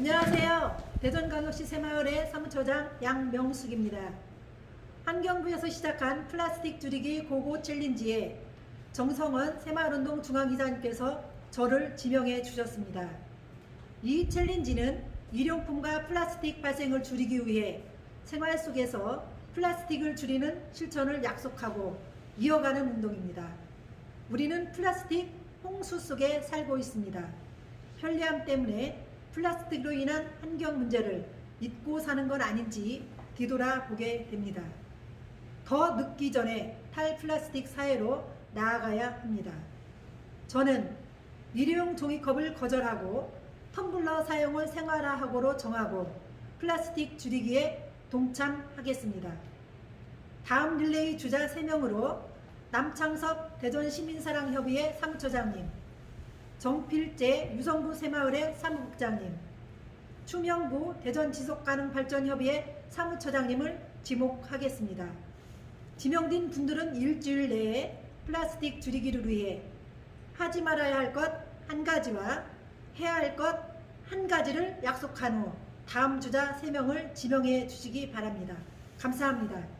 안녕하세요. 대전광역시 새마을의 사무처장 양명숙입니다. 환경부에서 시작한 플라스틱 줄이기 고고 챌린지에 정성원 새마을운동 중앙이사님께서 저를 지명해 주셨습니다. 이 챌린지는 일용품과 플라스틱 발생을 줄이기 위해 생활 속에서 플라스틱을 줄이는 실천을 약속하고 이어가는 운동입니다. 우리는 플라스틱 홍수 속에 살고 있습니다. 편리함 때문에 플라스틱으로 인한 환경 문제를 잊고 사는 건 아닌지 뒤돌아보게 됩니다. 더 늦기 전에 탈플라스틱 사회로 나아가야 합니다. 저는 일회용 종이컵을 거절하고 텀블러 사용을 생활화하고로 정하고 플라스틱 줄이기에 동참하겠습니다. 다음 릴레이 주자 3명으로 남창섭 대전시민사랑협의회 사무처장님, 정필재 유성구 새마을의 사무국장님, 추명구 대전 지속가능발전협의회 사무처장님을 지목하겠습니다. 지명된 분들은 일주일 내에 플라스틱 줄이기를 위해 하지 말아야 할 것 한 가지와 해야 할 것 한 가지를 약속한 후 다음 주자 3명을 지명해 주시기 바랍니다. 감사합니다.